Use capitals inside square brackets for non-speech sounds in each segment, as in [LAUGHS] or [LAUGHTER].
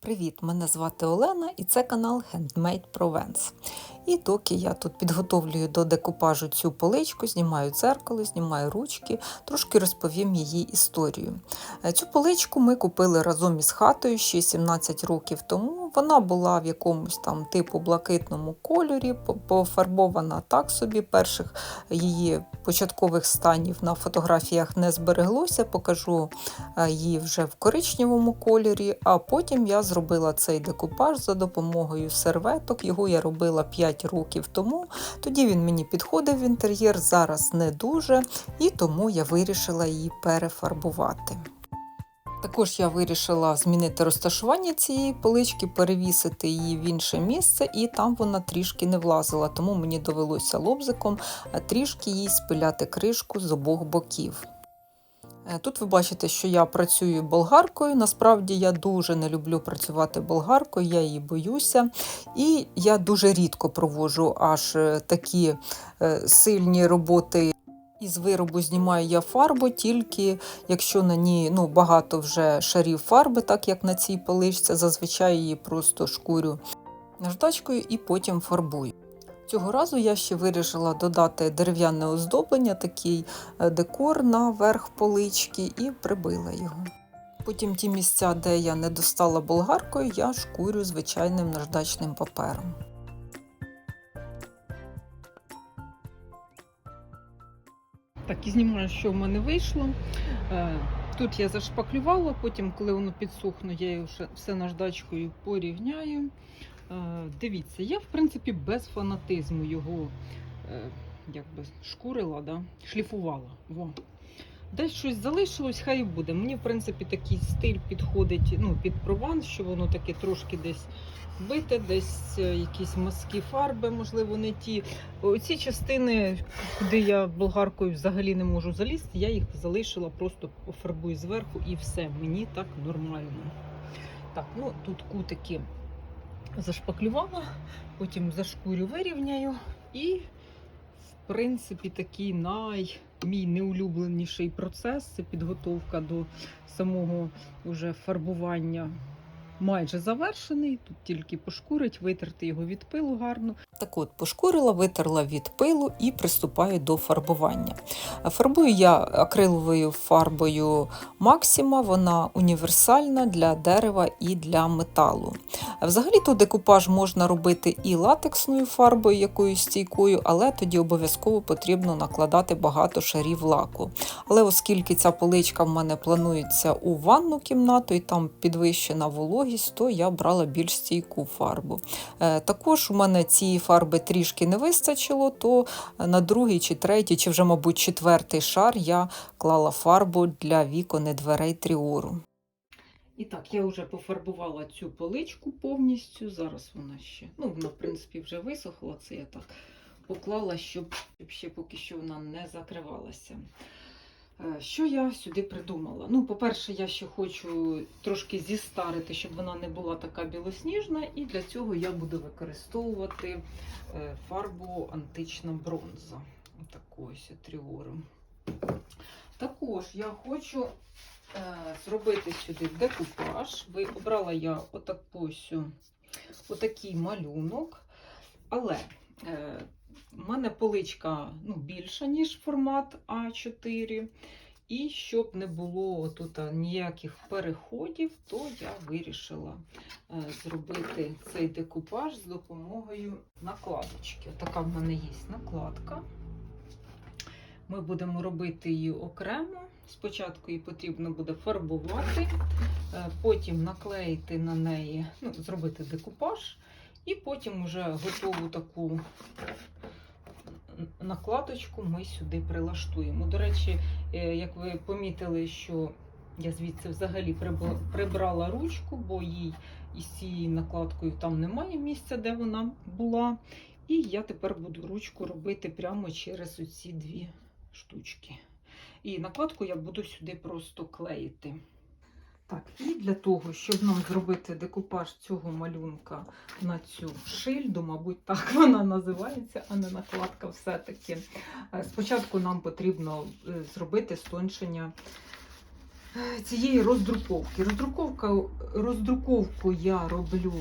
Привіт! Мене звати Олена і це канал Handmade Provence. І доки я тут підготовлюю до декупажу цю поличку, знімаю дзеркало, знімаю ручки, трошки розповім її історію. Е, Цю поличку ми купили разом із хатою ще 17 років тому. Вона була в якомусь там типу блакитному кольорі, пофарбована так собі. Перших її початкових станів на фотографіях не збереглося. Покажу е, її вже в коричневому кольорі, а потім я зробила цей декупаж за допомогою серветок. Його я робила 5 років тому. Тоді він мені підходив в інтер'єр, зараз не дуже, і тому я вирішила її перефарбувати. Також я вирішила змінити розташування цієї полички, перевісити її в інше місце, і там вона трішки не влазила, тому мені довелося лобзиком е, трішки їй спиляти кришку з обох боків. Е, Тут ви бачите, що я працюю болгаркою. Насправді я дуже не люблю працювати болгаркою, я її боюся. І я дуже рідко проводжу аж е, такі сильні роботи. Із виробу знімаю я фарбу, тільки якщо на ній ну, багато вже шарів фарби, так як на цій поличці, зазвичай її просто шкурю наждачкою і потім фарбую. Цього разу я ще вирішила додати дерев'яне оздоблення, такий е, декор на верх полички, і прибила його. Потім ті місця, де я не достала болгаркою, я шкурю звичайним наждачним папером. Так, і знімаю, що в мене вийшло. Е, Тут я зашпаклювала, потім, коли воно підсохне, я його все наждачкою порівняю. Е, Дивіться, я, в принципі, без фанатизму його е, якби шкурила, да? шліфувала. Во. Десь щось залишилось, хай буде. Мені, в принципі, такий стиль підходить ну, під прованс, що воно таке трошки десь бите, десь е, якісь мазки фарби, можливо, не ті. Оці частини, куди я болгаркою взагалі не можу залізти, я їх залишила, просто пофарбую зверху і все. Мені так нормально. Так, ну тут кутики зашпаклювала, потім зашкурю вирівняю і, в принципі, такий най мій неулюбленіший процес це підготовка до самого уже фарбування. Майже завершений, тут тільки пошкурить, витерти його від пилу гарно. Так от, пошкурила, витерла від пилу і приступаю до фарбування. Фарбую я акриловою фарбою Максима, вона універсальна для дерева і для металу. Взагалі то декупаж можна робити і латексною фарбою, якоюсь стійкою, але тоді обов'язково потрібно накладати багато шарів лаку. Але оскільки ця поличка в мене планується у ванну кімнату і там підвищена вологість, то я брала більш стійку фарбу. Е, Також у мене цієї фарби трішки не вистачило, то на другий чи третій, чи вже, мабуть, четвертий шар я клала фарбу для вікон і дверей тріору. І так, я вже пофарбувала цю поличку повністю. Зараз вона ще, ну, вона, в принципі, вже висохла. Це я так поклала, щоб, щоб ще поки що вона не закривалася. Е, Що я сюди придумала? Ну, по-перше, я ще хочу трошки зістарити, щоб вона не була така білосніжна, і для цього я буду використовувати е, фарбу антична бронза. Таку ось тріору. Також я хочу е, зробити сюди декупаж. Ви обрала я отаку ось, отакий малюнок, але в мене поличка ну, більша, ніж формат А4. І щоб не було тут ніяких переходів, то я вирішила е, зробити цей декупаж з допомогою накладочки. Така в мене є накладка. Ми будемо робити її окремо. Спочатку її потрібно буде фарбувати, е, потім наклеїти на неї, ну, зробити декупаж, і потім вже готову таку накладочку ми сюди прилаштуємо. До речі, е, як ви помітили, що я звідси взагалі прибрала ручку, бо їй із цією накладкою там немає місця, де вона була. І я тепер буду ручку робити прямо через оці дві штучки. І накладку я буду сюди просто клеїти. Так, і для того, щоб нам зробити декупаж цього малюнка на цю шильду, мабуть, так [LAUGHS] вона називається, а не накладка все-таки. е, Спочатку нам потрібно е, зробити стоншення е, цієї роздруковки. Роздруковка, роздруковку я роблю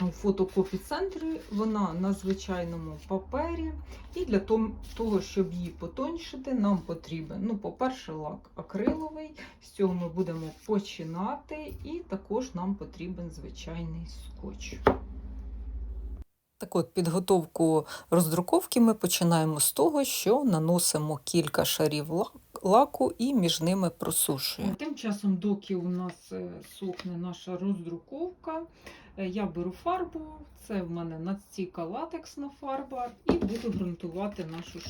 у фотокопі-центрі. Вона на звичайному папері. І для того, щоб її потоньшити, нам потрібен, ну, по-перше, лак акриловий. З цього ми будемо починати, і також нам потрібен звичайний скотч. Так от, підготовку роздруковки ми починаємо з того, що наносимо кілька шарів лаку і між ними просушуємо. Тим часом, доки у нас е, сохне наша роздруковка, я беру фарбу. Це в мене надстійка латексна фарба, і буду ґрунтувати нашу.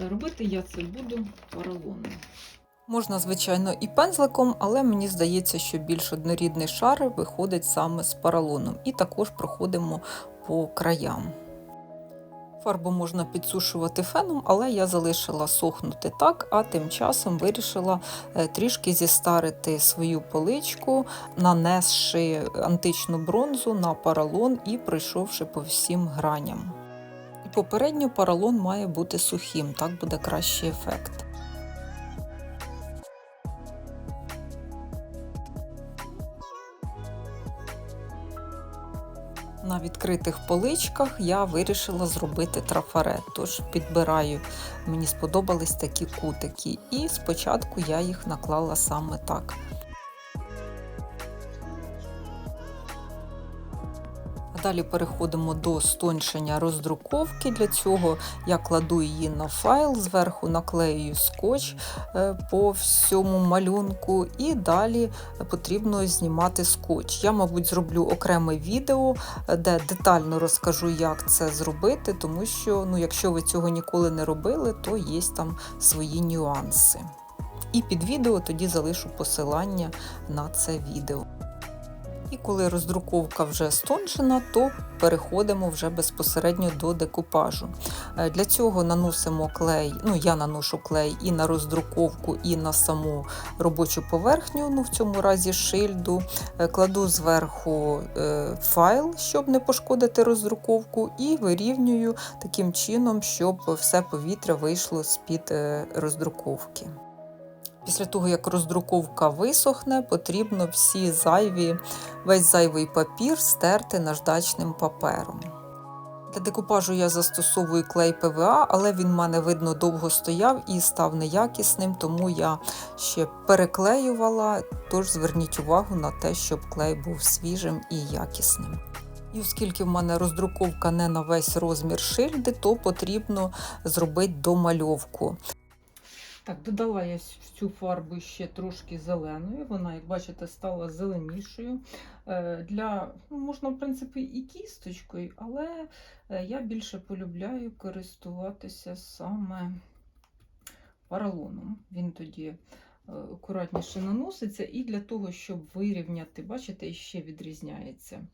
Е, Робити я це буду поролоном. Можна, звичайно, і пензликом, але мені здається, що більш однорідний шар виходить саме з поролоном. І також проходимо по краям. Фарбу можна підсушувати феном, але я залишила сохнути так, а тим часом вирішила е, трішки зістарити свою поличку, нанесши античну бронзу на поролон і пройшовши по всім граням. Попередньо поролон має бути сухим, так буде кращий ефект. На відкритих поличках я вирішила зробити трафарет, тож підбираю. Мені сподобались такі кутики, і спочатку я їх наклала саме так. Далі переходимо до стоншення роздруковки. Для цього я кладу її на файл, зверху наклеюю скотч е, по всьому малюнку, і далі потрібно знімати скотч. Я, мабуть, зроблю окреме відео, е, де детально розкажу, як це зробити, тому що, ну, якщо ви цього ніколи не робили, то є там свої нюанси. І під відео тоді залишу посилання на це відео. І коли роздруковка вже стончена, то переходимо вже безпосередньо до декупажу. Е, Для цього наносимо клей, ну я наношу клей і на роздруковку, і на саму робочу поверхню, ну в цьому разі шильду. Е, Кладу зверху е, файл, щоб не пошкодити роздруковку, і вирівнюю таким чином, щоб все повітря вийшло з-під роздруковки. Після того, як роздруковка висохне, потрібно всі зайві, весь зайвий папір стерти наждачним папером. Для декупажу я застосовую клей ПВА, але він в мене видно довго стояв і став неякісним, тому я ще переклеювала. Тож зверніть увагу на те, щоб клей був свіжим і якісним. І оскільки в мене роздруковка не на весь розмір шильди, то потрібно зробити домальовку. Так, додала я в цю фарбу ще трошки зеленої. Вона, як бачите, стала зеленішою. Е, Для, ну, можна, в принципі, і кісточкою, але е, я більше полюбляю користуватися саме поролоном. Він тоді е, акуратніше наноситься, і для того, щоб вирівняти, бачите, ще відрізняється.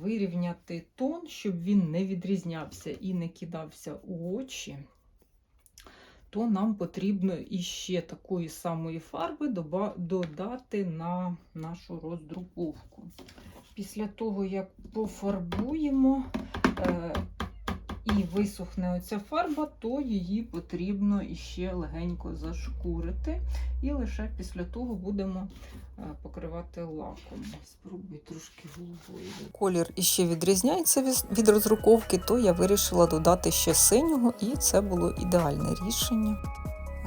Вирівняти тон, щоб він не відрізнявся і не кидався у очі то нам потрібно іще такої самої фарби додати на нашу роздруковку. Після того, як пофарбуємо е, і висохне оця фарба, то її потрібно іще легенько зашкурити. І лише після того будемо е, покривати лаком. Спробую трошки головою. Колір іще відрізняється від- розруковки, то я вирішила додати ще синього, і це було ідеальне рішення.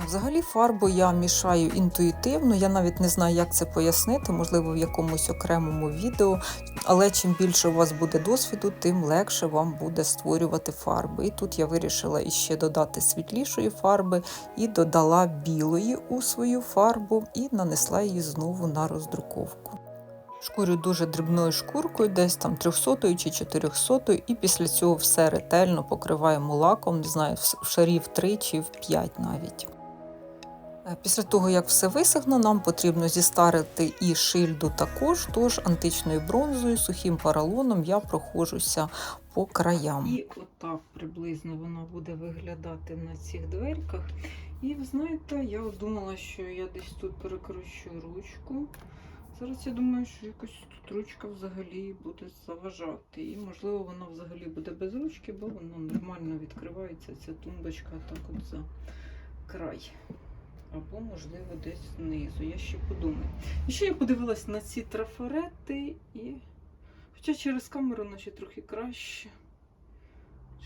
Взагалі фарбу я мішаю інтуїтивно, я навіть не знаю, як це пояснити, можливо, в якомусь окремому відео. Але чим більше у вас буде досвіду, тим легше вам буде створювати фарби. І тут я вирішила іще додати світлішої фарби і додала білої у свою фарбу і нанесла її знову на роздруковку. Шкурю дуже дрібною шкуркою, десь там 300 чи 400, і після цього все ретельно покриваємо лаком, не знаю, в шарів 3 чи в 5 навіть. Е, Після того, як все висохне, нам потрібно зістарити і шильду також, тож античною бронзою, сухим поролоном я проходжуся по краям. І отак приблизно воно буде виглядати на цих дверках. І ви знаєте, я думала, що я десь тут перекручу ручку. Зараз я думаю, що якось тут ручка взагалі буде заважати. І можливо воно взагалі буде без ручки, бо воно нормально відкривається, ця тумбочка так от за край. Або, можливо, десь знизу. Я ще подумаю. І ще я подивилась на ці трафарети і. Хоча через камеру наче трохи краще.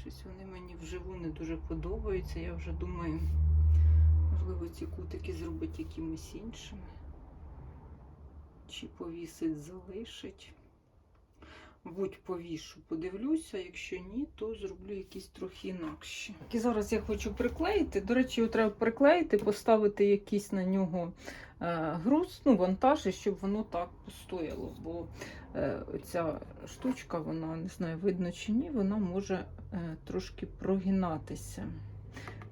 Щось вони мені вживу не дуже подобаються. Я вже думаю, можливо, ці кутики зробити якимись іншими. Чи повісить, залишить. Будь повішу, подивлюся, якщо ні, то зроблю якісь трохи інакші. І зараз я хочу приклеїти. До речі, його треба приклеїти, поставити якийсь на нього е, груз, ну, вантаж, і щоб воно так постояло. Бо е, ця штучка, вона не знаю, видно чи ні, вона може е, трошки прогинатися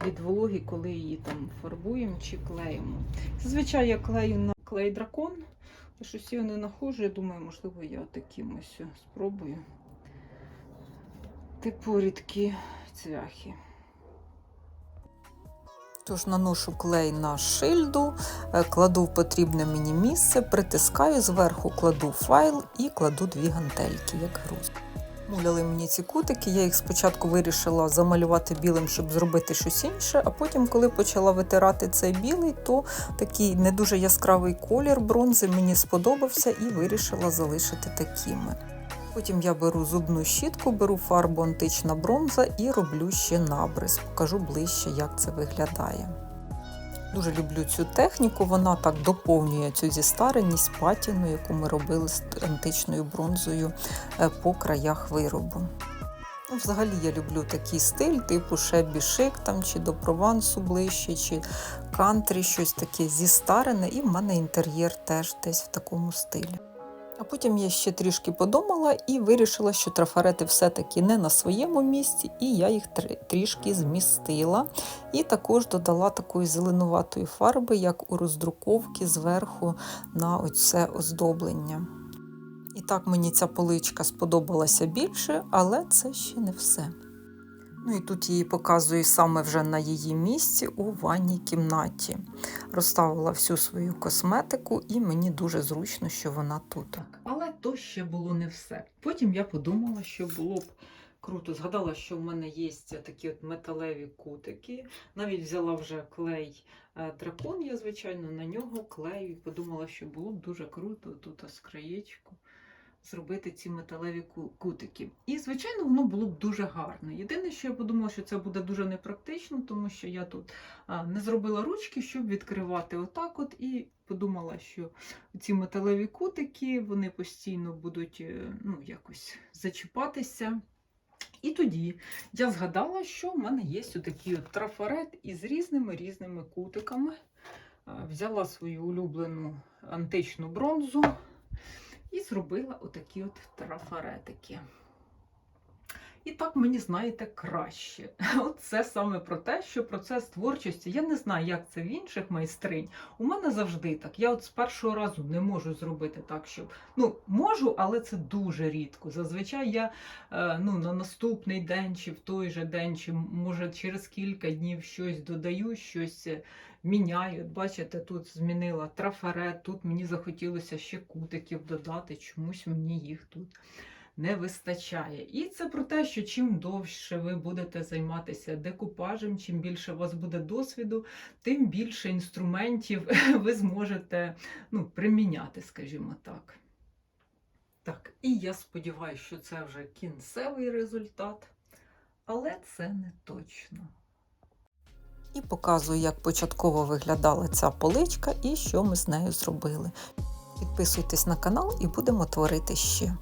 від вологи, коли її там фарбуємо чи клеїмо. Зазвичай я клею на клей дракон. Я щось його не нахожу, я думаю, можливо, я таким ось спробую. Типу рідкі цвяхи. Тож наношу клей на шильду, е, кладу в потрібне мені місце, притискаю зверху, кладу файл і кладу дві гантельки, як груз. Муляли мені ці кутики, я їх спочатку вирішила замалювати білим, щоб зробити щось інше, а потім, коли почала витирати цей білий, то такий не дуже яскравий колір бронзи мені сподобався і вирішила залишити такими. Потім я беру зубну щітку, беру фарбу антична бронза і роблю ще набрис. Покажу ближче, як це виглядає. Дуже люблю цю техніку, вона так доповнює цю зістареність патіну, яку ми робили з античною бронзою е, по краях виробу. Ну, взагалі я люблю такий стиль, типу шебі шик там, чи до провансу ближче, чи кантрі, щось таке зістарене, і в мене інтер'єр теж десь в такому стилі. А потім я ще трішки подумала і вирішила, що трафарети все-таки не на своєму місці, і я їх трішки змістила. І також додала такої зеленуватої фарби, як у роздруковці зверху на оце оздоблення. І так мені ця поличка сподобалася більше, але це ще не все. Ну і тут її показую саме вже на її місці у ванній кімнаті. Розставила всю свою косметику, і мені дуже зручно, що вона тут. Але то ще було не все. Потім я подумала, що було б круто. Згадала, що в мене є такі от металеві кутики. Навіть взяла вже клей е, дракон, я, звичайно, на нього клею подумала, що було б дуже круто тут з зробити ці металеві кутики. І, звичайно, воно було б дуже гарно. Єдине, що я подумала, що це буде дуже непрактично, тому що я тут не зробила ручки, щоб відкривати отак от, і подумала, що ці металеві кутики вони постійно будуть е, ну, якось зачіпатися. І тоді я згадала, що в мене є отакий от трафарет із різними різними кутиками. Взяла свою улюблену античну бронзу і зробила отакі от трафаретики. І так мені, знаєте, краще. [LAUGHS] От це саме про те, що процес творчості, я не знаю, як це в інших майстринь. У мене завжди так. Я от з першого разу не можу зробити так, щоб. Ну, можу, але це дуже рідко. Зазвичай я е, ну, на наступний день, чи в той же день, чи може через кілька днів щось додаю, щось е, міняю. Бачите, тут змінила трафарет, тут мені захотілося ще кутиків додати, чомусь мені їх тут не вистачає. І це про те, що чим довше ви будете займатися декупажем, чим більше у вас буде досвіду, тим більше інструментів [LAUGHS] ви зможете ну, приміняти, скажімо так. Так, і я сподіваюся, що це вже кінцевий результат, але це не точно. І показую, як початково виглядала ця поличка і що ми з нею зробили. Підписуйтесь на канал і будемо творити ще.